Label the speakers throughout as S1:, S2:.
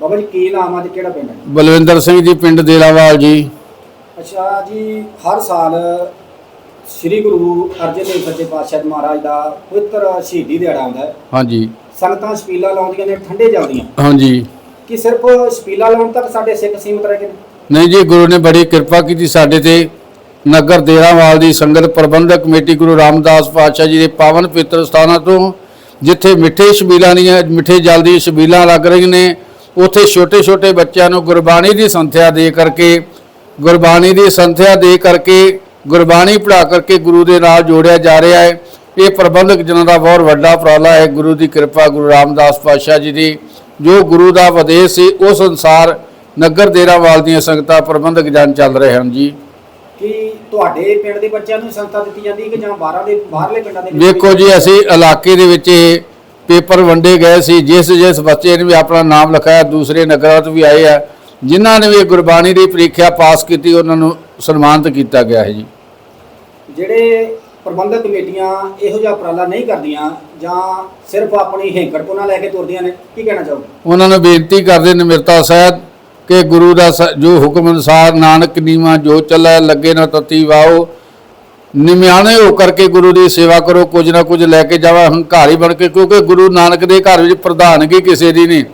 S1: ਬਾਬਾ ਜੀ ਕੀ ਨਾਮ ਆ ਤੇ ਕਿਹੜਾ ਪਿੰਡ ਹੈ
S2: ਬਲਵਿੰਦਰ ਸਿੰਘ ਜੀ ਪਿੰਡ ਦੇਲਾਵਾਲ ਜੀ।
S1: ਅੱਛਾ ਜੀ ਹਰ ਸਾਲ ਸ੍ਰੀ ਗੁਰੂ ਅਰਜਨ ਦੇਵ ਸੱਚੇ ਪਾਤਸ਼ਾਹ ਮਹਾਰਾਜ ਦਾ ਪਵਿੱਤਰ ਸ਼ਹੀਦੀ ਦਿਹਾੜਾ ਆਉਂਦਾ ਹੈ।
S2: ਹਾਂਜੀ।
S1: ਸੰਗਤਾਂ ਸਪੀਲਾ ਲਾਉਂਦੀਆਂ ਨੇ ਠੰਡੇ ਜਲਦੀਆਂ।
S2: ਹਾਂਜੀ।
S1: ਕਿ ਸਿਰਫ ਸਪੀਲਾ ਲਾਉਣ ਤੱਕ ਸਾਡੇ ਸਿੱਖ ਸੀਮਤ ਰਹਿ ਗਏ ਨੇ
S2: ਨਹੀਂ ਜੀ ਗੁਰੂ ਨੇ ਬੜੀ ਕਿਰਪਾ ਕੀਤੀ ਸਾਡੇ ਤੇ। ਨਗਰ ਦੇਰਾਵਾਲ ਦੀ ਸੰਗਤ ਪ੍ਰਬੰਧਕ ਕਮੇਟੀ ਗੁਰੂ ਰਾਮਦਾਸ ਪਾਤਸ਼ਾਹ ਜੀ ਦੇ ਪਾਵਨ ਪਵਿੱਤਰ ਸਥਾਨਾਂ ਤੋਂ ਜਿੱਥੇ ਮਿੱਠੇ ਛਬੀਲਾਂ ਦੀਆਂ ਮਿੱਠੇ ਜਲ ਦੀ ਛਬੀਲਾਂ ਲੱਗ ਰਹੀਆਂ ਨੇ ਉੱਥੇ ਛੋਟੇ-ਛੋਟੇ ਬੱਚਿਆਂ ਨੂੰ ਗੁਰਬਾਣੀ ਦੀ ਸੰਥਿਆ ਦੇ ਕਰਕੇ ਗੁਰਬਾਣੀ ਦੀ ਸੰਥਿਆ ਦੇ ਕਰਕੇ ਗੁਰਬਾਣੀ ਪੜ੍ਹਾ ਕਰਕੇ ਗੁਰੂ ਦੇ ਨਾਲ ਜੋੜਿਆ ਜਾ ਰਿਹਾ ਹੈ। ਇਹ ਪ੍ਰਬੰਧਕ ਜਨਾਂ ਦਾ ਬਹੁਤ ਵੱਡਾ ਉਪਰਾਲਾ ਹੈ ਗੁਰੂ ਦੀ ਕਿਰਪਾ ਗੁਰੂ ਰਾਮਦਾਸ ਪਾਤਸ਼ਾਹ ਜੀ ਦੀ ਜੋ ਗੁਰੂ ਦਾ ਉਪਦੇਸ਼ ਸੀ ਉਸ ਅਨੁਸਾਰ ਨਗਰ ਦੇਰਾਵਾਲ ਦੀਆਂ ਸੰਗਤਾਂ ਪ੍ਰਬੰਧਕ ਜਨ ਚੱਲ ਰਹੇ ਹਨ ਜੀ।
S1: ਕਿ ਤੁਹਾਡੇ ਪਿੰਡ ਦੇ ਬੱਚਿਆਂ ਨੂੰ ਸੰਗਤਾਂ ਦਿੱਤੀ ਜਾਂਦੀ ਕਿ ਜਾਂ ਬਾਹਰਾਂ ਦੇ ਬਾਹਰਲੇ ਪਿੰਡਾਂ ਦੇ
S2: ਵੇਖੋ ਜੀ ਅਸੀਂ ਇਲਾਕੇ ਦੇ ਵਿੱਚ ਇਹ ਪੇਪਰ ਵੰਡੇ ਗਏ ਸੀ ਜਿਸ ਜਿਸ ਬੱਚੇ ਨੇ ਵੀ ਆਪਣਾ ਨਾਮ ਲਿਖਾਇਆ ਦੂਸਰੇ ਨਗਰਾਂ ਤੋਂ ਵੀ ਆਏ ਆ ਜਿਨ੍ਹਾਂ ਨੇ ਵੀ ਗੁਰਬਾਣੀ ਦੀ ਪ੍ਰੀਖਿਆ ਪਾਸ ਕੀਤੀ ਉਹਨਾਂ ਨੂੰ ਸਨਮਾਨਿਤ ਕੀਤਾ ਗਿਆ ਹੈ ਜੀ।
S1: ਜਿਹੜੇ ਪ੍ਰਬੰਧਕ ਕਮੇਟੀਆਂ ਇਹੋ ਜਿਹਾ ਉਪਰਾਲਾ ਨਹੀਂ ਕਰਦੀਆਂ ਜਾਂ ਸਿਰਫ ਆਪਣੀ ਹੈਂਕੜਪੁਣਾ ਲੈ ਕੇ ਤੁਰਦੀਆਂ ਨੇ ਕੀ ਕਹਿਣਾ ਚਾਹੋਗੇ?
S2: ਉਹਨਾਂ ਨੂੰ ਬੇਨਤੀ ਕਰਦੇ ਨਿਮਰਤਾ ਸਹਿਤ ਕਿ ਗੁਰੂ ਦਾ ਜੋ ਹੁਕਮ ਅਨੁਸਾਰ ਨਾਨਕ ਨੀਵਾ ਜੋ ਚੱਲੈ ਲੱਗੇ ਨਾ ਤਤੀ ਵਾਓ ਨਿਮਿਆਣੇ ਹੋ ਕਰਕੇ ਗੁਰੂ ਦੀ ਸੇਵਾ ਕਰੋ ਕੁਝ ਨਾ ਕੁਝ ਲੈ ਕੇ ਜਾਵਾ ਹੰਕਾਰੀ ਬਣ ਕੇ ਕਿਉਂਕਿ ਗੁਰੂ ਨਾਨਕ ਦੇ ਘਰ ਵਿੱਚ ਪ੍ਰਧਾਨਗੀ ਕਿਸੇ ਦੀ ਨਹੀਂ।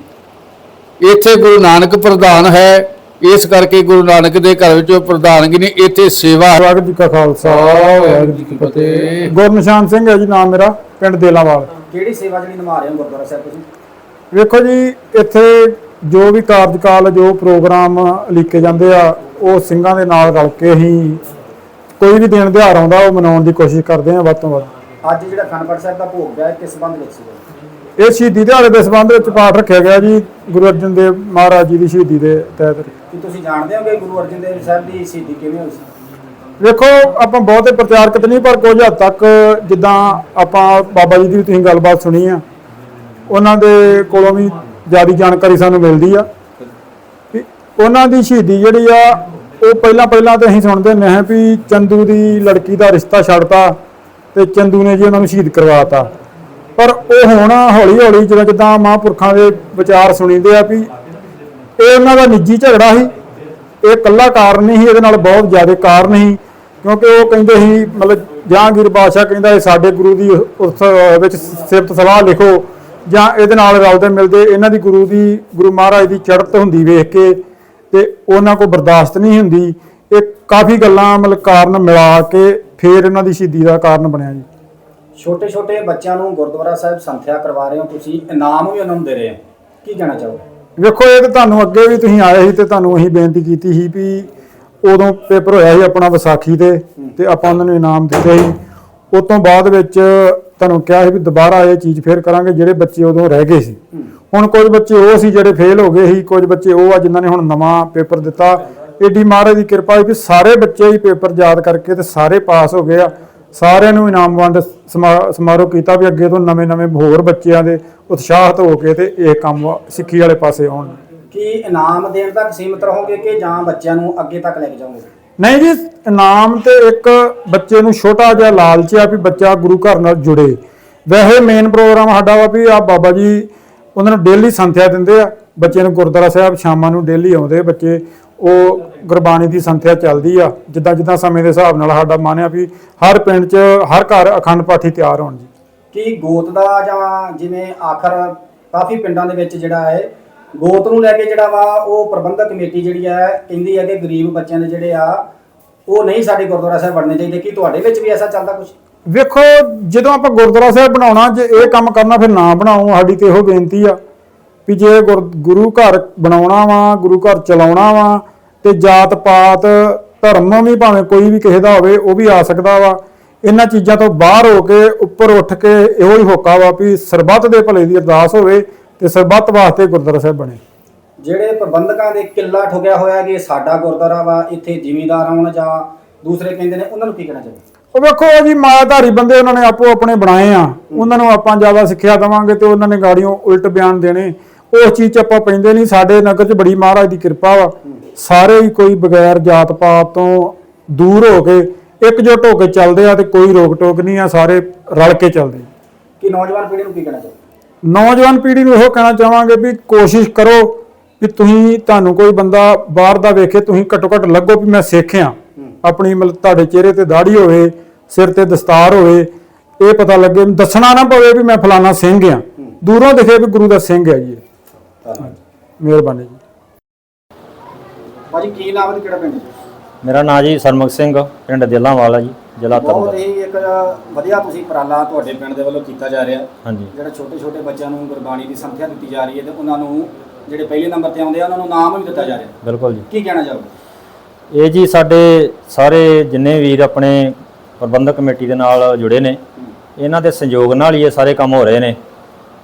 S2: ਇੱਥੇ ਗੁਰੂ ਨਾਨਕ ਪ੍ਰਧਾਨ ਹੈ ਇਸ ਕਰਕੇ ਗੁਰੂ ਨਾਨਕ ਦੇ ਘਰ ਵਿੱਚ ਉਹ ਪ੍ਰਧਾਨਗੀ ਨਹੀਂ ਇੱਥੇ ਸੇਵਾ
S3: ਵਾਹਿਗੁਰੂ ਜੀ ਕਾ ਖਾਲਸਾ ਵਾਹਿਗੁਰੂ ਜੀ ਕੀ ਫਤਿਹ। ਗੁਰਨਿਸ਼ਾਨ ਸਿੰਘ ਹੈ ਜੀ ਨਾਮ ਮੇਰਾ ਪਿੰਡ ਦੇਲਾਵਾਲ।
S1: ਕਿਹੜੀ ਸੇਵਾ ਜਿਹੜੀ ਨਿਭਾ ਰਹੇ ਹੋ ਗੁਰਦੁਆਰਾ ਸਾਹਿਬ ਤੁਸੀਂ?
S3: ਵੇਖੋ ਜੀ ਇੱਥੇ ਜੋ ਵੀ ਕਾਰਜਕਾਲ ਜੋ ਪ੍ਰੋਗਰਾਮ ਲਿਖੇ ਜਾਂਦੇ ਆ ਉਹ ਸਿੰਘਾਂ ਦੇ ਨਾਲ ਰਲ ਕੇ ਹੀ ਕੋਈ ਵੀ ਦਿਨ ਦਿਹਾੜ ਆਉਂਦਾ ਉਹ ਮਨਾਉਣ ਦੀ ਕੋਸ਼ਿਸ਼ ਕਰਦੇ ਆ ਵੱਧ ਤੋਂ ਵੱਧ।
S1: ਅੱਜ ਜਿਹੜਾ ਖੰਡਪੜ ਸਾਹਿਬ ਦਾ ਭੋਗ ਪਿਆ ਹੈ, ਕਿਸ ਸੰਬੰਧ ਵਿੱਚ ਸੀ
S3: ਇਹ ਸ਼ਹੀਦੀ ਦਿਹਾੜੇ ਦੇ ਸੰਬੰਧ ਵਿੱਚ ਪਾਠ ਰੱਖਿਆ ਗਿਆ ਜੀ ਗੁਰੂ ਅਰਜਨ ਦੇਵ ਮਹਾਰਾਜ ਜੀ ਦੀ ਸ਼ਹੀਦੀ ਦੇ ਤਹਿਤ।
S1: ਕੀ ਤੁਸੀਂ ਜਾਣਦੇ ਹੋ ਕਿ ਗੁਰੂ ਅਰਜਨ ਦੇਵ ਸਾਹਿਬ ਦੀ ਸ਼ਹੀਦੀ ਕਿਵੇਂ ਹੋਈ ਸੀ?
S3: ਵੇਖੋ ਆਪਾਂ ਬਹੁਤੇ ਪ੍ਰਚਾਰਕ ਤਾਂ ਨਹੀਂ ਪਰ ਕੁਝ ਹੱਦ ਤੱਕ ਜਿੱਦਾਂ ਆਪਾਂ ਬਾਬਾ ਜੀ ਦੀ ਵੀ ਤੁਸੀਂ ਗੱਲਬਾਤ ਸੁਣੀ ਆ ਉਹਨਾਂ ਦੇ ਕੋਲੋਂ ਵੀ ਜ਼ਿਆਦਾ ਜਾਣਕਾਰੀ ਸਾਨੂੰ ਮਿਲਦੀ ਆ। ਕਿ ਉਹਨਾਂ ਦੀ ਸ਼ਹੀਦੀ ਜਿਹੜੀ ਆ ਉਹ ਪਹਿਲਾਂ ਪਹਿਲਾਂ ਤਾਂ ਅਸੀਂ ਸੁਣਦੇ ਹੁੰਦੇ ਹਾਂ ਵੀ ਚੰਦੂ ਦੀ ਲੜਕੀ ਦਾ ਰਿਸ਼ਤਾ ਛੱਡਤਾ ਤੇ ਚੰਦੂ ਨੇ ਜੀ ਉਹਨਾਂ ਨੂੰ ਸ਼ਹੀਦ ਕਰਵਾਤਾ। ਪਰ ਉਹ ਹੁਣ ਹੌਲੀ ਹੌਲੀ ਜਿਵੇਂ ਜਿੱਦਾਂ ਮਹਾਂਪੁਰਖਾਂ ਦੇ ਵਿਚਾਰ ਸੁਣੀਦੇ ਆ ਵੀ ਇਹ ਉਹਨਾਂ ਦਾ ਨਿੱਜੀ ਝਗੜਾ ਸੀ। ਇਹ ਇਕੱਲਾ ਕਾਰਨ ਨਹੀਂ ਸੀ, ਇਹਦੇ ਨਾਲ ਬਹੁਤ ਜ਼ਿਆਦਾ ਕਾਰਨ ਸੀ। ਕਿਉਂਕਿ ਉਹ ਕਹਿੰਦੇ ਸੀ, ਮਤਲਬ ਜਹਾਂਗੀਰ ਬਾਦਸ਼ਾਹ ਕਹਿੰਦਾ ਇਹ ਸਾਡੇ ਗੁਰੂ ਦੀ ਉਸ ਵਿੱਚ ਸਿਫਤ ਸਲਾਹ ਲਿਖੋ ਜਾਂ ਇਹਦੇ ਨਾਲ ਰਲਦੇ ਮਿਲਦੇ ਇਹਨਾਂ ਦੀ ਗੁਰੂ ਦੀ, ਗੁਰੂ ਮਹਾਰਾਜ ਦੀ ਚੜ੍ਹਤ ਹੁੰਦੀ ਵੇਖ ਕੇ ਤੇ ਉਹਨਾਂ ਕੋ ਬਰਦਾਸ਼ਤ ਨਹੀਂ ਹੁੰਦੀ। ਇਹ ਕਾਫੀ ਗੱਲਾਂ ਮਤਲਬ ਕਾਰਨ ਮਿਲਾ ਕੇ ਫੇਰ ਇਹਨਾਂ ਦੀ ਸ਼ਹੀਦੀ ਦਾ ਕਾਰਨ ਬਣਿਆ ਜੀ।
S1: ਛੋਟੇ ਛੋਟੇ ਬੱਚਿਆਂ ਨੂੰ ਗੁਰਦੁਆਰਾ ਸਾਹਿਬ ਸੰਥਿਆ ਕਰਵਾ ਰਹੇ ਹੋ ਤੁਸੀਂ ਇਨਾਮ ਵੀ ਉਹਨਾਂ ਨੂੰ ਦੇ ਰਹੇ ਹੋ। ਕੀ ਕਹਿਣਾ ਚਾਹੋਗੇ?
S3: ਵੇਖੋ ਇਹ ਤਾਂ ਤੁਹਾਨੂੰ ਅੱਗੇ ਵੀ ਤੁਸੀਂ ਆਏ ਸੀ ਤੇ ਤੁਹਾਨੂੰ ਅਸੀਂ ਬੇਨਤੀ ਕੀਤੀ ਸੀ ਵੀ ਉਦੋਂ ਪੇਪਰ ਹੋਇਆ ਸੀ ਆਪਣਾ ਵਿਸਾਖੀ ਤੇ ਤੇ ਆਪਾਂ ਉਹਨਾਂ ਨੂੰ ਇਨਾਮ ਦਿੱਤੇ ਸੀ। ਉਸ ਤੋਂ ਬਾਅਦ ਵਿੱਚ ਤੁਹਾਨੂੰ ਕਿਹਾ ਸੀ ਵੀ ਦੁਬਾਰਾ ਇਹ ਚੀਜ਼ ਫੇਰ ਕਰਾਂਗੇ ਜਿਹੜੇ ਬੱਚੇ ਉਦੋਂ ਰਹਿ ਗਏ ਸੀ। ਹੁਣ ਕੁਝ ਬੱਚੇ ਉਹ ਸੀ ਜਿਹੜੇ ਫੇਲ ਹੋ ਗਏ ਸੀ ਕੁਝ ਬੱਚੇ ਉਹ ਆ ਜਿਨ੍ਹਾਂ ਨੇ ਹੁਣ ਨਵਾਂ ਪੇਪਰ ਦਿੱਤਾ। ਏਡੀ ਮਹਾਰਾਜ ਦੀ ਕਿਰਪਾ ਹੈ ਕਿ ਸਾਰੇ ਬੱਚੇ ਹੀ ਪੇਪਰ ਯਾਦ ਕਰਕੇ ਤੇ ਸਾਰੇ ਪਾਸ ਹੋ ਗਏ ਆ। ਸਾਰਿਆਂ ਨੂੰ ਇਨਾਮ ਵੰਡ ਸਮਾ- ਸਮਾਰੋਹ ਕੀਤਾ ਵੀ ਅੱਗੇ ਤੋਂ ਨਵੇਂ-ਨਵੇਂ ਹੋਰ ਬੱਚਿਆਂ ਦੇ ਉਤਸ਼ਾਹਤ ਹੋ ਕੇ ਤੇ ਇਹ ਕੰਮ ਸਿੱਖੀ ਵਾਲੇ ਪਾਸੇ ਆਉਣ।
S1: ਕੀ ਇਨਾਮ ਦੇਣ ਤੱਕ ਸੀਮਤ ਰਹੋਗੇ ਕਿ ਜਾਂ ਬੱਚਿਆਂ ਨੂੰ ਅੱਗੇ ਤੱਕ ਲੈ ਕੇ ਜਾਓਗੇ?
S3: ਨਹੀਂ ਜੀ ਇਨਾਮ ਤੇ ਇੱਕ ਬੱਚੇ ਨੂੰ ਛੋਟਾ ਜਿਹਾ ਲਾਲਚ ਆ ਵੀ ਬੱਚਾ ਗੁਰੂ ਘਰ ਨਾਲ ਜੁੜੇ। ਵੈਸੇ ਮੇਨ ਪ੍ਰੋਗਰਾਮ ਸਾਡਾ ਵਾ ਵੀ ਆ ਬਾਬਾ ਜੀ ਉਹਨਾਂ ਨੂੰ ਡੇਲੀ ਸੰਥਿਆ ਦਿੰਦੇ ਆ। ਬੱਚਿਆਂ ਨੂੰ ਗੁਰਦੁਆਰਾ ਸਾਹਿਬ ਸ਼ਾਮਾਂ ਨੂੰ ਡੇਲੀ ਆਉਂਦੇ ਬੱਚੇ। ਉਹ ਗੁਰਬਾਣੀ ਦੀ ਸੰਥਿਆ ਚੱਲਦੀ ਆ। ਜਿੱਦਾਂ ਜਿੱਦਾਂ ਸਮੇਂ ਦੇ ਹਿਸਾਬ ਨਾਲ ਸਾਡਾ ਮਨ ਆ ਵੀ ਹਰ ਪਿੰਡ 'ਚ ਹਰ ਘਰ ਅਖੰਡ ਪਾਠੀ ਤਿਆਰ ਹੋਣ ਜੀ।
S1: ਕੀ ਗੋਤ ਦਾ ਜਾਂ ਜਿਵੇਂ ਆਖਰ ਕਾਫੀ ਪਿੰਡਾਂ ਦੇ ਵਿੱਚ ਜਿਹੜਾ ਹੈ, ਗੋਤ ਨੂੰ ਲੈ ਕੇ ਜਿਹੜਾ ਵਾ ਉਹ ਪ੍ਰਬੰਧਕ ਕਮੇਟੀ ਜਿਹੜੀ ਹੈ, ਕਹਿੰਦੀ ਹੈ ਕਿ ਗਰੀਬ ਬੱਚਿਆਂ ਦੇ ਜਿਹੜੇ ਆ, ਉਹ ਨਹੀਂ ਸਾਡੇ ਗੁਰਦੁਆਰਾ ਸਾਹਿਬ ਵੜਨੇ ਚਾਹੀਦੇ। ਕੀ ਤੁਹਾਡੇ ਵਿੱਚ ਵੀ ਐਸਾ ਚੱਲਦਾ ਕੁਝ
S3: ਵੇਖੋ, ਜਦੋਂ ਆਪਾਂ ਗੁਰਦੁਆਰਾ ਸਾਹਿਬ ਬਣਾਉਣਾ, ਜੇ ਇਹ ਕੰਮ ਕਰਨਾ, ਫਿਰ ਨਾ ਬਣਾਓ ਸਾਡੀ ਤੇ ਇਹੋ ਬੇਨਤੀ ਆ ਵੀ ਜੇ ਗੁਰ- ਗੁਰੂ ਘਰ ਬਣਾਉਣਾ ਵਾ, ਗੁਰੂ ਘਰ ਚਲਾਉਣਾ ਵਾ, ਤੇ ਜਾਤ ਪਾਤ, ਧਰਮ ਵੀ ਭਾਵੇਂ ਕੋਈ ਵੀ ਕਿਸੇ ਦਾ ਹੋਵੇ, ਉਹ ਵੀ ਆ ਸਕਦਾ ਵਾ। ਇਹਨਾਂ ਚੀਜ਼ਾਂ ਤੋਂ ਬਾਹਰ ਹੋ ਕੇ, ਉੱਪਰ ਉੱਠ ਕੇ ਇਹੋ ਹੀ ਹੋਕਾ ਵਾ ਵੀ ਸਰਬੱਤ ਦੇ ਭਲੇ ਦੀ ਅਰਦਾਸ ਹੋਵੇ ਤੇ ਸਰਬੱਤ ਵਾਸਤੇ ਗੁਰਦੁਆਰਾ ਸਾਹਿਬ ਬਣੇ।
S1: ਜਿਹੜੇ ਪ੍ਰਬੰਧਕਾਂ ਦੇ ਕਿੱਲਾ ਠੁਕਿਆ ਹੋਇਆ ਕਿ ਸਾਡਾ ਗੁਰਦੁਆਰਾ ਵਾ, ਇੱਥੇ ਜ਼ਿਮੀਦਾਰ ਆਉਣ ਜਾਂ ਦੂਸਰੇ ਕਹਿੰਦੇ ਨੇ, ਉਹਨਾਂ ਨੂੰ ਕੀ ਕਹਿਣਾ ਚਾਹੀਦਾ?
S3: ਉਹ ਵੇਖੋ ਉਹ ਜੀ ਮਾਇਆਧਾਰੀ ਬੰਦੇ ਉਹਨਾਂ ਨੇ ਆਪੋ ਆਪਣੇ ਬਣਾਏ ਆ। ਉਹਨਾਂ ਨੂੰ ਆਪਾਂ ਜ਼ਿਆਦਾ ਸਿੱਖਿਆ ਦਵਾਂਗੇ ਤੇ ਉਹਨਾਂ ਨੇ ਗਾੜੀਆਂ ਉਲਟ ਬਿਆਨ ਦੇਣੇ। ਉਸ ਚੀਜ਼ 'ਚ ਆਪਾਂ ਪੈਂਦੇ ਨਹੀਂ। ਸਾਡੇ ਨਗਰ 'ਚ ਬੜੀ ਮਹਾਰਾਜ ਦੀ ਕਿਰਪਾ ਵਾ। ਸਾਰੇ ਹੀ ਕੋਈ ਬਗੈਰ ਜਾਤ ਪਾਤ ਤੋਂ ਦੂਰ ਹੋ ਕੇ ਇਕਜੁੱਟ ਹੋ ਕੇ ਚੱਲਦੇ ਆ ਤੇ ਕੋਈ ਰੋਕ ਟੋਕ ਨਹੀਂ ਆ ਸਾਰੇ ਰਲ ਕੇ ਚੱਲਦੇ।
S1: ਕਿ ਨੌਜਵਾਨ ਪੀੜ੍ਹੀ ਨੂੰ ਕੀ ਕਹਿਣਾ ਚਾਹੀਦਾ
S3: ਨੌਜਵਾਨ ਪੀੜ੍ਹੀ ਨੂੰ ਇਹੋ ਕਹਿਣਾ ਚਾਹਾਂਗੇ ਵੀ ਕੋਸ਼ਿਸ਼ ਕਰੋ ਵੀ ਤੁਸੀਂ ਤੁਹਾਨੂੰ ਕੋਈ ਬੰਦਾ ਬਾਹਰ ਦਾ ਵੇਖੇ ਤੁਸੀਂ ਘੱਟੋ ਘੱਟ ਲੱਗੋ ਵੀ ਮੈਂ ਸਿੱਖ ਆ। ਆਪਣੀ ਮਤਲਬ ਤੁਹਾਡੇ ਚਿਹਰੇ ਤੇ ਦਾੜੀ ਹੋਵੇ। ਸਿਰ ਤੇ ਦਸਤਾਰ ਹੋਵੇ ਇਹ ਪਤਾ ਲੱਗੇ ਦੱਸਣਾ ਨਾ ਪਵੇ ਵੀ ਮੈਂ ਫਲਾਣਾ ਸਿੰਘ ਆ ਦੂਰੋਂ ਦਿਖੇ ਵੀ ਗੁਰੂ ਦਾ ਸਿੰਘ ਹੈ ਜੀ ਮਿਹਰਬਾਨੀ ਜੀ।
S1: ਭਾਜੀ ਕੀ ਨਾਮ ਹੈ ਕਿਹੜਾ ਪਿੰਡ
S4: ਮੇਰਾ ਨਾਂ ਜੀ ਸਰਮੁਖ ਸਿੰਘ ਪਿੰਡ ਦੇਲਾਂਵਾਲਾ ਜੀ ਜ਼ਿਲ੍ਹਾ
S1: ਬਹੁਤ
S4: ਤਰਨਤਾਰਨ।
S1: ਹੀ ਇੱਕ ਵਧੀਆ ਤੁਸੀਂ ਉਪਰਾਲਾ ਤੁਹਾਡੇ ਪਿੰਡ ਦੇ ਵੱਲੋਂ ਕੀਤਾ ਜਾ ਰਿਹਾ।
S4: ਹਾਂਜੀ।
S1: ਜਿਹੜਾ ਛੋਟੇ ਛੋਟੇ ਬੱਚਿਆਂ ਨੂੰ ਗੁਰਬਾਣੀ ਦੀ ਸੰਥਿਆ ਦਿੱਤੀ ਜਾ ਰਹੀ ਹੈ ਤੇ ਉਹਨਾਂ ਨੂੰ ਜਿਹੜੇ ਪਹਿਲੇ ਨੰਬਰ ਤੇ ਆਉਂਦੇ ਆ ਉਹਨਾਂ ਨੂੰ ਨਾਮ ਵੀ ਦਿੱਤਾ ਜਾ ਰਿਹਾ।
S4: ਬਿਲਕੁਲ ਜੀ।
S1: ਕੀ ਕਹਿਣਾ ਚਾਹੋਗੇ?
S4: ਇਹ ਜੀ ਸਾਡੇ ਸਾਰੇ ਜਿੰਨੇ ਵੀਰ ਆਪਣੇ ਪ੍ਰਬੰਧਕ ਕਮੇਟੀ ਦੇ ਨਾਲ ਜੁੜੇ ਨੇ। ਇਹਨਾਂ ਦੇ ਸੰਯੋਗ ਨਾਲ ਹੀ ਇਹ ਸਾਰੇ ਕੰਮ ਹੋ ਰਹੇ ਨੇ।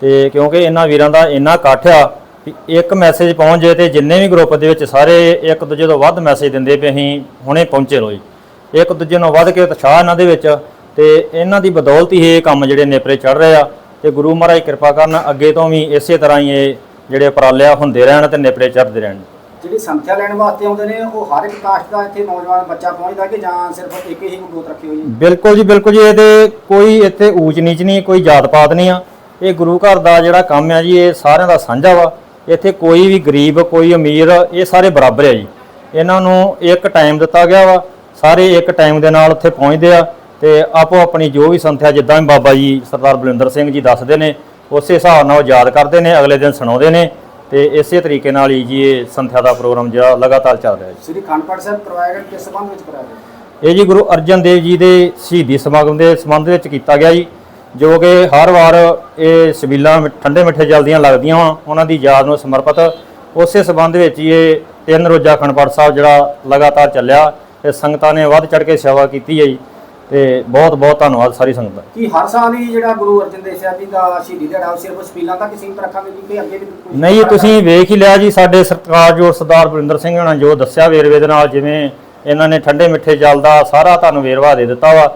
S4: ਤੇ ਕਿਉਂਕਿ ਇਹਨਾਂ ਵੀਰਾਂ ਦਾ ਇੰਨਾ ਇਕੱਠ ਆ ਵੀ ਇੱਕ ਮੈਸੇਜ ਪਹੁੰਚ ਜੇ ਤੇ ਜਿੰਨੇ ਵੀ ਗਰੁੱਪ ਦੇ ਵਿੱਚ ਸਾਰੇ ਇੱਕ ਦੂਜੇ ਤੋਂ ਵੱਧ ਮੈਸੇਜ ਦਿੰਦੇ ਵੀ ਅਸੀਂ ਹੁਣੇ ਪਹੁੰਚੇ ਲੋ ਜੀ ਇੱਕ ਦੂਜੇ ਨੂੰ ਵੱਧ ਕੇ ਉਤਸ਼ਾਹ ਇਹਨਾਂ ਦੇ ਵਿੱਚ। ਤੇ ਇਹਨਾਂ ਦੀ ਬਦੌਲਤ ਹੀ ਇਹ ਕੰਮ ਜਿਹੜੇ ਨੇਪਰੇ ਚੜ ਰਹੇ ਆ। ਤੇ ਗੁਰੂ ਮਹਾਰਾਜ ਕਿਰਪਾ ਕਰਨ ਅੱਗੇ ਤੋਂ ਵੀ ਇਸੇ ਤਰ੍ਹਾਂ ਹੀ ਇਹ ਜਿਹੜੇ ਉਪਰਾਲੇ ਹੁੰਦੇ ਰਹਿਣ ਤੇ ਨੇਪਰੇ ਚੜ੍ਹਦੇ ਰਹਿਣ।
S1: ਜਿਹੜੀ ਸੰਥਿਆ ਲੈਣ ਵਾਸਤੇ ਆਉਂਦੇ ਨੇ, ਉਹ ਹਰ ਇੱਕ ਕਾਸਟ ਦਾ ਇੱਥੇ ਨੌਜਵਾਨ ਬੱਚਾ ਪਹੁੰਚਦਾ ਕਿ ਜਾਂ ਸਿਰਫ ਇੱਕ ਹੀ ਗੋਤ ਰੱਖੀ ਹੋਈ ਹੈ
S4: ਬਿਲਕੁਲ ਜੀ ਬਿਲਕੁਲ ਜੀ ਇਹਦੇ ਕੋਈ ਇੱਥੇ ਊਚ ਨੀਚ ਨਹੀਂ, ਕੋਈ ਜਾਤ ਪਾਤ ਨਹੀਂ ਆ। ਇਹ ਗੁਰੂ ਘਰ ਦਾ ਜਿਹੜਾ ਕੰਮ ਆ ਜੀ, ਇਹ ਸਾਰਿਆਂ ਦਾ ਸਾਂਝਾ ਵਾ। ਇੱਥੇ ਕੋਈ ਵੀ ਗਰੀਬ, ਕੋਈ ਅਮੀਰ, ਇਹ ਸਾਰੇ ਬਰਾਬਰ ਆ ਜੀ। ਇਹਨਾਂ ਨੂੰ ਇੱਕ ਟਾਈਮ ਦਿੱਤਾ ਗਿਆ ਵਾ, ਸਾਰੇ ਇੱਕ ਟਾਈਮ ਦੇ ਨਾਲ ਉੱਥੇ ਪਹੁੰਚਦੇ ਆ ਤੇ ਆਪੋ ਆਪਣੀ ਜੋ ਵੀ ਸੰਥਿਆ, ਜਿੱਦਾਂ ਵੀ ਬਾਬਾ ਜੀ ਸਰਦਾਰ ਬਲਿੰਦਰ ਸਿੰਘ ਜੀ ਦੱਸਦੇ ਨੇ, ਉਸੇ ਹਿਸਾਬ ਨਾਲ ਉਹ ਯਾਦ ਕਰਦੇ ਨੇ, ਅਗਲੇ ਦਿਨ ਸੁਣਾਉਂਦੇ ਨੇ। ਤੇ ਇਸੇ ਤਰੀਕੇ ਨਾਲ ਹੀ ਜੀ ਇਹ ਸੰਥਿਆ ਦਾ ਪ੍ਰੋਗਰਾਮ ਜਿਹੜਾ ਲਗਾਤਾਰ ਚੱਲ ਰਿਹਾ ਜੀ।
S1: ਸ੍ਰੀ ਖੰਡਪੜ ਸਾਹਿਬ ਕਰਵਾਇਆ ਗਿਆ ਕਿਸ ਸੰਬੰਧ ਵਿੱਚ ਕਰਾਇਆ ਗਿਆ?
S4: ਇਹ ਜੀ ਗੁਰੂ ਅਰਜਨ ਦੇਵ ਜੀ ਦੇ ਸ਼ਹੀਦੀ ਸਮਾਗਮ ਦੇ ਸੰਬੰਧ ਵਿੱਚ ਕੀਤਾ ਗਿਆ ਜੀ ਜੋ ਕਿ ਹਰ ਵਾਰ ਇਹ ਸਬੀਲਾਂ ਠੰਡੇ ਮਿੱਠੇ ਜਲ ਦੀਆਂ ਲੱਗਦੀਆਂ ਵਾ ਉਹਨਾਂ ਦੀ ਯਾਦ ਨੂੰ ਸਮਰਪਿਤ। ਉਸੇ ਸੰਬੰਧ ਵਿੱਚ ਇਹ ਤਿੰਨ ਰੋਜ਼ਾ ਖੰਡਪੜ ਸਾਹਿਬ ਜਿਹੜਾ ਲਗਾਤਾਰ ਚੱਲਿਆ ਤੇ ਸੰਗਤਾਂ ਨੇ ਵੱਧ ਚੜ ਕੇ ਸੇਵਾ ਕੀਤੀ ਹੈ ਜੀ। ਤੇ ਬਹੁਤ ਬਹੁਤ ਧੰਨਵਾਦ ਸਾਰੀ ਸੰਗਤ ਦਾ।
S1: ਕੀ ਹਰ ਸਾਲ ਹੀ ਜਿਹੜਾ ਗੁਰੂ ਅਰਜਨ ਦੇਵ ਸਾਹਿਬ ਜੀ ਦਾ ਸ਼ਹੀਦੀ ਦਿਹਾੜਾ ਉਹ ਸਿਰਫ ਸਪੀਲਾਂ ਤੱਕ ਹੀ ਸੀਮਿਤ ਰੱਖਾਂਗੇ ਜੀ ਕਿ ਅੱਗੇ ਵੀ ਕੋਈ
S4: ਨਹੀਂ ਤੁਸੀਂ ਵੇਖ ਹੀ ਲਿਆ ਜੀ ਸਾਡੇ ਸਰਕਾਰ ਜੋ ਸਰਦਾਰ ਬਰਿੰਦਰ ਸਿੰਘ ਨੇ ਜੋ ਦੱਸਿਆ ਵੇਰਵੇ ਦੇ ਨਾਲ ਜਿਵੇਂ ਇਹਨਾਂ ਨੇ ਠੰਡੇ ਮਿੱਠੇ ਜਲ ਦਾ ਸਾਰਾ ਤੁਹਾਨੂੰ ਵੇਰਵਾ ਦੇ ਦਿੱਤਾ ਵਾ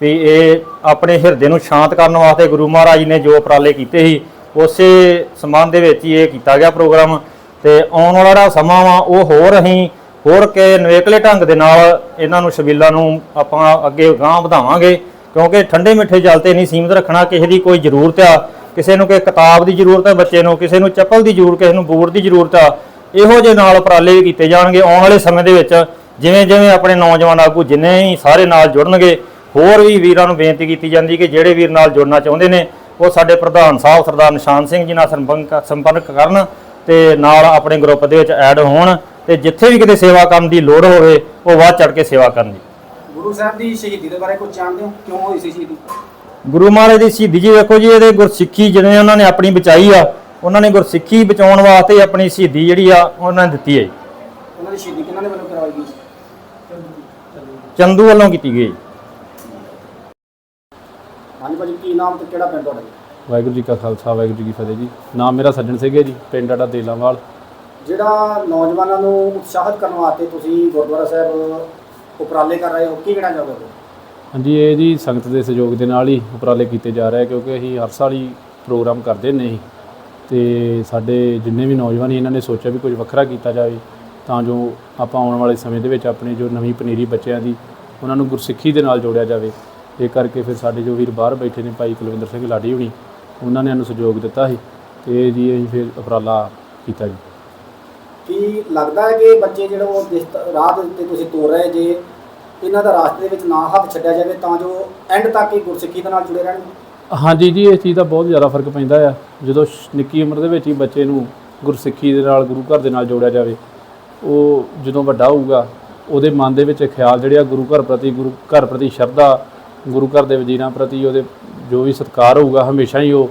S4: ਵੀ ਇਹ ਆਪਣੇ ਹਿਰਦੇ ਨੂੰ ਸ਼ਾਂਤ ਕਰਨ ਵਾਸਤੇ ਗੁਰੂ ਮਹਾਰਾਜ ਨੇ ਜੋ ਉਪਰਾਲੇ ਕੀਤੇ ਸੀ ਉਸੇ ਸਮਾਨ ਦੇ ਵਿੱਚ ਹੀ ਇਹ ਕੀਤਾ ਗਿਆ ਪ੍ਰੋਗਰਾਮ ਤੇ ਆਉਣ ਵਾਲਾ ਸਮਾਂ ਵਾ ਉਹ ਹੋਰ ਅਸੀਂ ਹੋਰ ਕਿ ਨਵੇਕਲੇ ਢੰਗ ਦੇ ਨਾਲ ਇਹਨਾਂ ਨੂੰ ਸ਼ਬੀਲਾਂ ਨੂੰ ਆਪਾਂ ਅੱਗੇ ਗਾਂਹ ਵਧਾਵਾਂਗੇ, ਕਿਉਂਕਿ ਠੰਡੇ ਮਿੱਠੇ ਜਲ ਤੇ ਨਹੀਂ ਸੀਮਿਤ ਰੱਖਣਾ ਕਿਸੇ ਦੀ ਕੋਈ ਜ਼ਰੂਰਤ ਆ। ਕਿਸੇ ਨੂੰ ਕਿ ਕਿਤਾਬ ਦੀ ਜ਼ਰੂਰਤ ਹੈ ਬੱਚੇ ਨੂੰ, ਕਿਸੇ ਨੂੰ ਚੱਪਲ ਦੀ ਜ਼ਰੂਰਤ, ਕਿਸੇ ਨੂੰ ਬੂਟ ਦੀ ਜ਼ਰੂਰਤ ਆ। ਇਹੋ ਜਿਹੇ ਨਾਲ ਉਪਰਾਲੇ ਵੀ ਕੀਤੇ ਜਾਣਗੇ। ਆਉਣ ਵਾਲੇ ਸਮੇਂ ਦੇ ਵਿੱਚ ਜਿਵੇਂ ਜਿਵੇਂ ਆਪਣੇ ਨੌਜਵਾਨ ਆਗੂ ਜਿੰਨੇ ਹੀ ਸਾਰੇ ਨਾਲ ਜੁੜਨਗੇ, ਹੋਰ ਵੀ ਵੀਰਾਂ ਨੂੰ ਬੇਨਤੀ ਕੀਤੀ ਜਾਂਦੀ ਕਿ ਜਿਹੜੇ ਵੀਰ ਨਾਲ ਜੁੜਨਾ ਚਾਹੁੰਦੇ ਨੇ, ਉਹ ਸਾਡੇ ਪ੍ਰਧਾਨ ਸਾਹਿਬ ਸਰਦਾਰ ਨਿਸ਼ਾਨ ਸਿੰਘ ਜੀ ਨਾਲ ਸੰਪਰਕ ਸੰਪਰਕ ਕਰਨ ਤੇ ਨਾਲ ਆਪਣੇ ਗਰੁੱਪ ਦੇ ਵਿੱਚ ਐਡ ਹੋਣ। ਤੇ ਜਿੱਥੇ ਵੀ ਕਿਤੇ ਸੇਵਾ ਕਰਨ ਦੀ ਲੋੜ ਹੋਵੇ ਉਹ ਵੱਧ ਚੜ ਕੇ ਸੇਵਾ ਕਰਨ ਜੀ
S1: ਗੁਰੂ ਸਾਹਿਬ ਦੀ ਸ਼ਹੀਦੀ ਦੇ ਬਾਰੇ ਕੁਝ ਜਾਣਦੇ ਹੋ? ਕਿਉਂ ਹੋਈ ਸੀ ਸ਼ਹੀਦੀ?
S4: ਗੁਰੂ ਮਹਾਰਾਜ ਦੀ ਸ਼ਹੀਦੀ ਜੀ ਵੇਖੋ ਜੀ ਇਹਦੇ ਗੁਰਸਿੱਖੀ ਜਿਵੇਂ ਉਹਨਾਂ ਨੇ ਆਪਣੀ ਬਚਾਈ ਆ ਉਹਨਾਂ ਨੇ ਗੁਰਸਿੱਖੀ ਬਚਾਉਣ ਵਾਸਤੇ ਆਪਣੀ ਸ਼ਹੀਦੀ ਜਿਹੜੀ ਆ ਉਹਨਾਂ ਨੇ ਦਿੱਤੀ ਹੈ।
S1: ਉਹਨਾਂ ਦੀ ਸ਼ਹੀਦੀ ਕਿਹਨਾਂ ਦੇ ਵੱਲੋਂ ਕਰਵਾਈ ਗਈ
S4: ਚੰਦੂ ਵੱਲੋਂ ਕੀਤੀ ਗਈ
S1: ਹਾਂਜੀ ਭਾਜੀ ਕੀ ਨਾਮ ਤੇ ਕਿਹੜਾ ਪਿੰਡ ਤੁਹਾਡਾ?
S5: ਵਾਹਿਗੁਰੂ ਜੀ ਕਾ ਖਾਲਸਾ ਵਾਹਿਗੁਰੂ ਜੀ ਕੀ ਫਤਿਹ ਜੀ। ਨਾਮ ਮੇਰਾ ਸੱਜਣ ਸਿੰਘ ਹੈ ਜੀ ਪਿੰਡ ਆੜਾ ਦੇਲਾਵਾਲ
S1: ਜਿਹੜਾ ਨੌਜਵਾਨਾਂ ਨੂੰ ਉਤਸ਼ਾਹਿਤ ਕਰਨ ਵਾਸਤੇ ਤੁਸੀਂ ਗੁਰਦੁਆਰਾ ਸਾਹਿਬ ਉਪਰਾਲੇ ਕਰ ਰਹੇ ਹੋ, ਕੀ ਕਹਿਣਾ ਚਾਹੋਗੇ?
S5: ਹਾਂਜੀ, ਇਹ ਜੀ ਸੰਗਤ ਦੇ ਸਹਿਯੋਗ ਦੇ ਨਾਲ ਹੀ ਉਪਰਾਲੇ ਕੀਤੇ ਜਾ ਰਹੇ ਕਿਉਂਕਿ ਅਸੀਂ ਹਰ ਸਾਲ ਹੀ ਪ੍ਰੋਗਰਾਮ ਕਰਦੇ ਨੇ ਹੀ ਤੇ ਸਾਡੇ ਜਿੰਨੇ ਵੀ ਨੌਜਵਾਨ ਸੀ, ਇਹਨਾਂ ਨੇ ਸੋਚਿਆ ਵੀ ਕੁਝ ਵੱਖਰਾ ਕੀਤਾ ਜਾਵੇ, ਤਾਂ ਜੋ ਆਪਾਂ ਆਉਣ ਵਾਲੇ ਸਮੇਂ ਦੇ ਵਿੱਚ ਆਪਣੀ ਜੋ ਨਵੀਂ ਪਨੀਰੀ ਬੱਚਿਆਂ ਦੀ, ਉਹਨਾਂ ਨੂੰ ਗੁਰਸਿੱਖੀ ਦੇ ਨਾਲ ਜੋੜਿਆ ਜਾਵੇ। ਇਹ ਕਰਕੇ ਫਿਰ ਸਾਡੇ ਜੋ ਵੀਰ ਬਾਹਰ ਬੈਠੇ ਨੇ, ਭਾਈ ਕੁਲਵਿੰਦਰ ਸਿੰਘ ਲਾਡੀ ਹੁਣੀ, ਉਹਨਾਂ ਨੇ ਸਾਨੂੰ ਸਹਿਯੋਗ ਦਿੱਤਾ ਸੀ। ਤੇ ਜੀ ਅਸੀਂ ਫਿਰ ਉਪਰਾਲਾ ਕੀਤਾ ਜੀ।
S1: ਕੀ ਲੱਗਦਾ ਹੈ ਕਿ ਬੱਚੇ ਜਿਹੜਾ ਉਹ ਜਿਸ ਰਾਹ ਦੇ ਉੱਤੇ ਤੁਸੀਂ ਤੋਰ ਰਹੇ ਜੇ, ਇਹਨਾਂ ਦਾ ਰਾਸਤੇ ਦੇ ਵਿੱਚ ਨਾ ਹੱਥ ਛੱਡਿਆ ਜਾਵੇ ਤਾਂ ਜੋ ਐਂਡ ਤੱਕ ਹੀ ਗੁਰਸਿੱਖੀ ਦੇ ਨਾਲ ਜੁੜੇ ਰਹਿਣ?
S5: ਹਾਂਜੀ ਜੀ, ਇਸ ਚੀਜ਼ ਦਾ ਬਹੁਤ ਜ਼ਿਆਦਾ ਫ਼ਰਕ ਪੈਂਦਾ ਆ। ਜਦੋਂ ਨਿੱਕੀ ਉਮਰ ਦੇ ਵਿੱਚ ਹੀ ਬੱਚੇ ਨੂੰ ਗੁਰਸਿੱਖੀ ਦੇ ਨਾਲ, ਗੁਰੂ ਘਰ ਦੇ ਨਾਲ ਜੋੜਿਆ ਜਾਵੇ, ਉਹ ਜਦੋਂ ਵੱਡਾ ਹੋਊਗਾ, ਉਹਦੇ ਮਨ ਦੇ ਵਿੱਚ ਖਿਆਲ ਜਿਹੜੇ ਆ ਗੁਰੂ ਘਰ ਪ੍ਰਤੀ, ਗੁਰੂ ਘਰ ਪ੍ਰਤੀ ਸ਼ਰਧਾ, ਗੁਰੂ ਘਰ ਦੇ ਵਜ਼ੀਰਾਂ ਪ੍ਰਤੀ ਉਹਦੇ ਜੋ ਵੀ ਸਤਿਕਾਰ ਹੋਊਗਾ, ਹਮੇਸ਼ਾ ਹੀ ਉਹ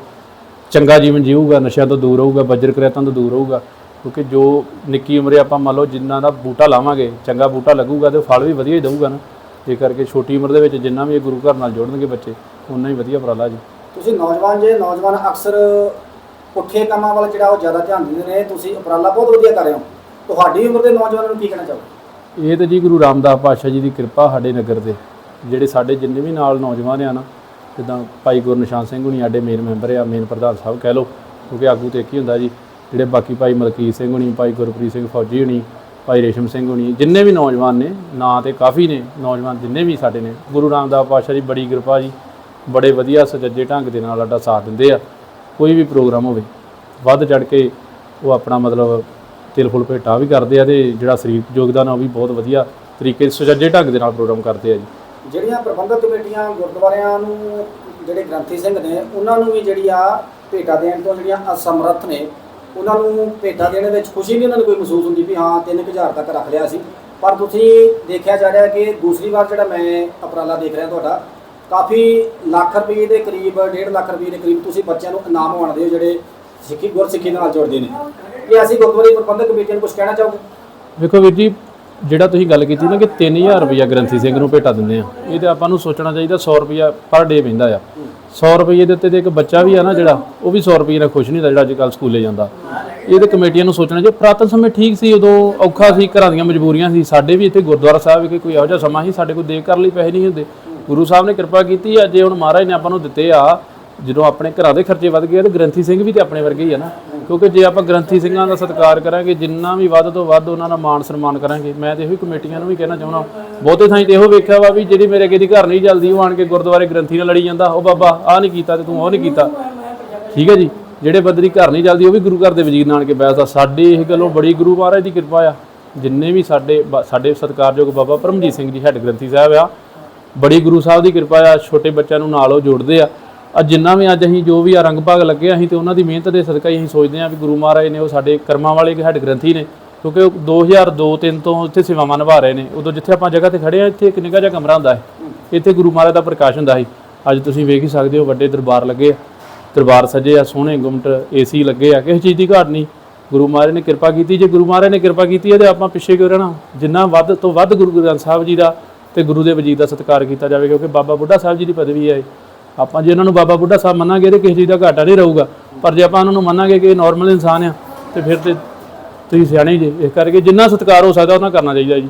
S5: ਚੰਗਾ ਜੀਵਨ ਜੀਊਗਾ, ਨਸ਼ਿਆਂ ਤੋਂ ਦੂਰ ਰਹੂਗਾ ਬੱਜਰ ਕਰਿਆਤਾਂ ਤੋਂ ਦੂਰ ਰਹੂਗਾ ਕਿਉਂਕਿ ਜੋ ਨਿੱਕੀ ਉਮਰੇ ਆਪਾਂ ਮੰਨ ਲਓ ਜਿੰਨਾ ਦਾ ਬੂਟਾ ਲਾਵਾਂਗੇ ਚੰਗਾ ਬੂਟਾ ਲੱਗੂਗਾ ਤੇ ਫਲ ਵੀ ਵਧੀਆ ਹੀ ਦਊਗਾ ਨਾ। ਇਹ ਕਰਕੇ ਛੋਟੀ ਉਮਰ ਦੇ ਵਿੱਚ ਜਿੰਨਾ ਵੀ ਇਹ ਗੁਰੂ ਘਰ ਨਾਲ ਜੋੜਨਗੇ ਬੱਚੇ ਉਨਾ ਹੀ ਵਧੀਆ ਉਪਰਾਲਾ ਜੀ।
S1: ਤੁਸੀਂ ਨੌਜਵਾਨ ਜੇ ਨੌਜਵਾਨ ਅਕਸਰ ਪੁੱਠੇ ਕੰਮਾਂ ਵੱਲ ਜਿਹੜਾ ਉਹ ਜ਼ਿਆਦਾ ਧਿਆਨ ਦਿੰਦੇ ਨੇ ਤੁਸੀਂ ਉਪਰਾਲਾ ਬਹੁਤ ਵਧੀਆ ਕਰ ਰਹੇ ਹੋ। ਤੁਹਾਡੀ ਉਮਰ ਦੇ ਨੌਜਵਾਨਾਂ ਨੂੰ ਕੀ ਕਹਿਣਾ ਚਾਹੋਗੇ?
S5: ਇਹ ਤਾਂ ਜੀ ਗੁਰੂ ਰਾਮਦਾਸ ਪਾਤਸ਼ਾਹ ਜੀ ਦੀ ਕਿਰਪਾ ਸਾਡੇ ਨਗਰ ਦੇ ਜਿਹੜੇ ਸਾਡੇ ਜਿੰਨੇ ਵੀ ਨਾਲ ਨੌਜਵਾਨ ਆ ਨਾ ਜਿੱਦਾਂ ਭਾਈ ਗੁਰਨਿਸ਼ਾਨ ਸਿੰਘ ਹੁਣੀ ਸਾਡੇ ਮੇਨ ਮੈਂਬਰ ਆ ਮੇਨ ਪ੍ਰਧਾਨ ਸਾਹਿਬ ਕਹਿ ਲਓ ਕਿਉਂਕਿ ਆਗੂ ਤੇ ਇੱਕ ਹੀ ਹੁੰਦਾ ਜੀ। ਜਿਹੜੇ ਬਾਕੀ ਭਾਈ ਮਲਕੀਤ ਸਿੰਘ ਹੁਣੀ, ਭਾਈ ਗੁਰਪ੍ਰੀਤ ਸਿੰਘ ਫੌਜੀ ਹੁਣੀ, ਭਾਈ ਰੇਸ਼ਮ ਸਿੰਘ ਹੁਣੀ, ਜਿੰਨੇ ਵੀ ਨੌਜਵਾਨ ਨੇ, ਨਾਂ ਤੇ ਕਾਫੀ ਨੇ ਨੌਜਵਾਨ ਜਿੰਨੇ ਵੀ ਸਾਡੇ ਨੇ, ਗੁਰੂ ਰਾਮਦਾਸ ਪਾਤਸ਼ਾਹ ਜੀ ਬੜੀ ਕਿਰਪਾ ਜੀ, ਬੜੇ ਵਧੀਆ ਸੁਚੱਜੇ ਢੰਗ ਦੇ ਨਾਲ ਸਾਡਾ ਸਾਥ ਦਿੰਦੇ ਆ, ਕੋਈ ਵੀ ਪ੍ਰੋਗਰਾਮ ਹੋਵੇ, ਵੱਧ ਚੜ ਕੇ ਉਹ ਆਪਣਾ ਮਤਲਬ ਤਿਲ ਫੁੱਲ ਭੇਟਾ ਵੀ ਕਰਦੇ ਆ ਤੇ ਜਿਹੜਾ ਸਰੀਰਕ ਯੋਗਦਾਨ ਆ ਉਹ ਵੀ ਬਹੁਤ ਵਧੀਆ ਤਰੀਕੇ ਸੁਚੱਜੇ ਢੰਗ ਦੇ ਨਾਲ ਪ੍ਰੋਗਰਾਮ ਕਰਦੇ ਆ ਜੀ।
S1: ਜਿਹੜੀਆਂ ਪ੍ਰਬੰਧਕ ਕਮੇਟੀਆਂ ਗੁਰਦੁਆਰਿਆਂ ਨੂੰ, ਜਿਹੜੇ ਗ੍ਰੰਥੀ ਸਿੰਘ ਨੇ, ਉਹਨਾਂ ਨੂੰ ਵੀ ਜਿਹੜੀ ਆ ਭੇਟਾ ਦੇਣ ਤੋਂ ਜਿਹੜੀਆਂ ਅਸਮਰੱਥ ਨੇ ਉਹਨਾਂ ਨੂੰ ਭੇਟਾ ਦੇਣ ਵਿੱਚ ਖੁਸ਼ੀ ਨਹੀਂ ਉਹਨਾਂ ਨੂੰ ਕੋਈ ਮਹਿਸੂਸ ਹੁੰਦੀ ਵੀ ਹਾਂ 3000 ਤੱਕ ਰੱਖ ਲਿਆ ਸੀ। ਪਰ ਤੁਸੀਂ ਦੇਖਿਆ ਜਾ ਰਿਹਾ ਕਿ ਦੂਸਰੀ ਵਾਰ ਜਿਹੜਾ ਮੈਂ ਉਪਰਾਲਾ ਦੇਖ ਰਿਹਾ ਤੁਹਾਡਾ, ਕਾਫੀ ਲੱਖ ਰੁਪਏ ਦੇ ਕਰੀਬ 1.5 ਲੱਖ ਰੁਪਏ ਦੇ ਕਰੀਬ ਤੁਸੀਂ ਬੱਚਿਆਂ ਨੂੰ ਇਨਾਮ ਵੰਡਦੇ ਹੋ ਜਿਹੜੇ ਸਿੱਖੀ, ਗੁਰਸਿੱਖੀ ਨਾਲ ਜੁੜਦੇ ਨੇ। ਇਹ ਅਸੀਂ ਗੁਰਦੁਆਰੇ ਪ੍ਰਬੰਧਕ ਕਮੇਟੀ ਨੂੰ ਕੁਝ ਕਹਿਣਾ ਚਾਹੋਗੇ?
S5: ਵੇਖੋ ਵੀਰ ਜੀ, ਜਿਹੜਾ ਤੁਸੀਂ ਗੱਲ ਕੀਤੀ ਨਾ ਕਿ 3000 ਰੁਪਇਆ ਗ੍ਰੰਥੀ ਸਿੰਘ ਨੂੰ ਭੇਟਾ ਦਿੰਦੇ ਆ, ਇਹ ਤੇ ਆਪਾਂ ਨੂੰ ਸੋਚਣਾ ਚਾਹੀਦਾ 100 ਰੁਪਇਆ ਪਰ ਡੇ ਪੈਂਦਾ ਆ। 100 ਰੁਪਏ ਦੇ ਉੱਤੇ ਤੇ ਇੱਕ ਬੱਚਾ ਵੀ ਆ ਨਾ ਜਿਹੜਾ, ਉਹ ਵੀ 100 ਰੁਪਏ ਨਾਲ ਖੁਸ਼ ਨਹੀਂ ਹੁੰਦਾ ਜਿਹੜਾ ਅੱਜ ਕੱਲ ਸਕੂਲੇ ਜਾਂਦਾ। ਇਹਦੇ ਕਮੇਟੀਆਂ ਨੂੰ ਸੋਚਣਾ ਜੇ ਪ੍ਰਾਤਨ ਸਮੇਂ ਠੀਕ ਸੀ, ਉਦੋਂ ਔਖਾ ਸੀ, ਘਰਾਂ ਦੀਆਂ ਮਜਬੂਰੀਆਂ ਸੀ। ਸਾਡੇ ਵੀ ਇੱਥੇ ਗੁਰਦੁਆਰਾ ਸਾਹਿਬ ਵਿਖੇ ਕੋਈ ਇਹੋ ਜਿਹਾ ਸਮਾਂ ਸੀ, ਸਾਡੇ ਕੋਲ ਦੇ ਕਰ ਲਈ ਪੈਸੇ ਨਹੀਂ ਹੁੰਦੇ। ਗੁਰੂ ਸਾਹਿਬ ਨੇ ਕਿਰਪਾ ਕੀਤੀ ਆ, ਜੇ ਹੁਣ ਮਹਾਰਾਜ ਨੇ ਆਪਾਂ ਨੂੰ ਦਿੱਤੇ ਆ, ਜਦੋਂ ਆਪਣੇ ਘਰਾਂ ਦੇ ਖਰਚੇ ਵੱਧ ਗਏ ਆ ਗ੍ਰੰਥੀ ਸਿੰਘ ਵੀ ਤੇ ਆਪਣੇ ਵਰਗੇ ਹੀ ਆ ਨਾ। ਕਿਉਂਕਿ ਜੇ ਆਪਾਂ ਗ੍ਰੰਥੀ ਸਿੰਘਾਂ ਦਾ ਸਤਿਕਾਰ ਕਰਾਂਗੇ, ਜਿੰਨਾ ਵੀ ਵੱਧ ਤੋਂ ਵੱਧ ਉਹਨਾਂ ਦਾ ਮਾਣ ਸਨਮਾਨ ਕਰਾਂਗੇ, ਮੈਂ ਤੇ ਇਹੋ ਹੀ ਕਮੇਟੀਆਂ ਨੂੰ ਵੀ ਕਹਿਣਾ ਚਾਹੁੰਦਾ ਬਹੁਤੇ ਥਾਈਂ ਤੇ ਇਹੋ ਵੇਖਿਆ ਵਾ ਵੀ ਜਿਹੜੀ ਮੇਰੇ ਅੱਗੇ ਦੀ ਘਰ ਨਹੀਂ ਚੱਲਦੀ, ਉਹ ਆਣ ਕੇ ਗੁਰਦੁਆਰੇ ਗ੍ਰੰਥੀ ਨਾਲ ਲੜੀ ਜਾਂਦਾ। ਉਹ ਬਾਬਾ, ਆਹ ਨਹੀਂ ਕੀਤਾ ਤੇ ਤੂੰ ਉਹ ਨਹੀਂ ਕੀਤਾ। ਠੀਕ ਹੈ ਜੀ? ਜਿਹੜੇ ਬੰਦੇ ਘਰ ਨਹੀਂ ਚੱਲਦੀ, ਉਹ ਵੀ ਗੁਰੂ ਘਰ ਦੇ ਵਜ਼ੀਰ ਨਾਲ ਕੇ ਬੈਸਦਾ ਸਾਡੇ ਇਹ ਗੱਲੋਂ ਬੜੀ ਗੁਰੂ ਮਹਾਰਾਜ ਦੀ ਕਿਰਪਾ ਆ। ਜਿੰਨੇ ਵੀ ਸਾਡੇ ਬ- ਸਾਡੇ ਸਤਿਕਾਰਯੋਗ ਬਾਬਾ ਪਰਮਜੀਤ ਸਿੰਘ ਜੀ, ਹੈੱਡ ਗ੍ਰੰਥੀ ਸਾਹਿਬ ਆ, ਬੜੀ ਗੁਰੂ ਸਾਹਿਬ ਦੀ ਕਿਰਪਾ ਆ। ਛੋਟੇ ਬੱਚਿਆਂ ਨੂੰ ਨਾਲ ਉਹ ਜੋੜਦੇ ਆ। ਆ ਜਿੰਨਾ ਵੀ ਅੱਜ ਅਸੀਂ ਜੋ ਵੀ ਆ ਰੰਗ ਭਾਗ ਲੱਗੇ ਅਸੀਂ ਤੇ ਉਹਨਾਂ ਦੀ ਮਿਹਨਤ ਦੇ ਸਦਕਾ ਹੀ ਅਸੀਂ ਸੋਚਦੇ ਆ ਵੀ ਗੁਰੂ ਮਹਾਰਾਜ ਨੇ ਉਹ ਸਾਡੇ ਕਰਮਾਂ ਵਾਲੇ ਹੈੱਡ ਗ੍ਰੰਥੀ ਨੇ। ਕਿਉਂਕਿ ਉਹ 2002-3 ਤੋਂ ਇੱਥੇ ਸੇਵਾਵਾਂ ਨਿਭਾ ਰਹੇ ਨੇ। ਉਦੋਂ ਜਿੱਥੇ ਆਪਾਂ ਜਗ੍ਹਾ ਤੇ ਖੜੇ ਆ, ਇੱਥੇ ਇੱਕ ਨਿੱਘਾ ਜਿਹਾ ਕਮਰਾ ਹੁੰਦਾ ਹੈ ਇੱਥੇ ਗੁਰੂ ਮਹਾਰਾਜ ਦਾ ਪ੍ਰਕਾਸ਼ ਹੁੰਦਾ ਸੀ। ਅੱਜ ਤੁਸੀਂ ਵੇਖ ਹੀ ਸਕਦੇ ਹੋ, ਵੱਡੇ ਦਰਬਾਰ ਲੱਗੇ ਆ। ਦਰਬਾਰ ਸਜੇ ਆ, ਸੋਹਣੇ ਗੁੰਮਟ, ਏਸੀ ਲੱਗੇ ਆ, ਕਿਸੇ ਚੀਜ਼ ਦੀ ਘਾਟ ਨਹੀਂ। ਗੁਰੂ ਮਹਾਰਾਜ ਨੇ ਕਿਰਪਾ ਕੀਤੀ। ਜੇ ਗੁਰੂ ਮਹਾਰਾਜ ਨੇ ਕਿਰਪਾ ਕੀਤੀ ਹੈ ਤੇ ਆਪਾਂ ਪਿੱਛੇ ਕਿਉਂ ਰਹਿਣਾ? ਜਿੰਨਾ ਵੱਧ ਤੋਂ ਵੱਧ ਗੁਰੂ ਗ੍ਰੰਥ ਸਾਹਿਬ ਜੀ ਦਾ ਤੇ ਗੁਰੂ ਦੇ ਵਜੀਦ ਦਾ ਸਤਿਕਾਰ ਕੀਤਾ ਜਾਵੇ, ਕਿਉਂਕਿ ਬਾਬਾ ਬੁੱਢਾ ਸਾਹਿਬ ਜੀ ਦੀ ਪਦਵੀ ਹੈ ਆਪਾਂ ਜੇ ਉਹਨਾਂ ਨੂੰ ਬਾਬਾ ਬੁੱਢਾ ਸਾਹਿਬ ਮੰਨਾਂਗੇ, ਤੇ ਕਿਸੇ ਚੀਜ਼ ਦਾ ਘਾਟਾ ਨਹੀਂ ਰਹੂਗਾ। ਪਰ ਜੇ ਆਪਾਂ ਉਹਨਾਂ ਨੂੰ ਮੰਨਾਂਗੇ ਕਿ ਇਹ ਨਾਰਮਲ ਇਨਸਾਨ ਆ, ਤੇ ਫਿਰ ਤੇ ਤੁਸੀਂ ਸਿਆਣੇ ਜੇ ਇਸ ਕਰਕੇ ਜਿੰਨਾ ਸਤਿਕਾਰ ਹੋ ਸਕਦਾ ਉਹਨਾਂ ਕਰਨਾ ਚਾਹੀਦਾ ਜੀ।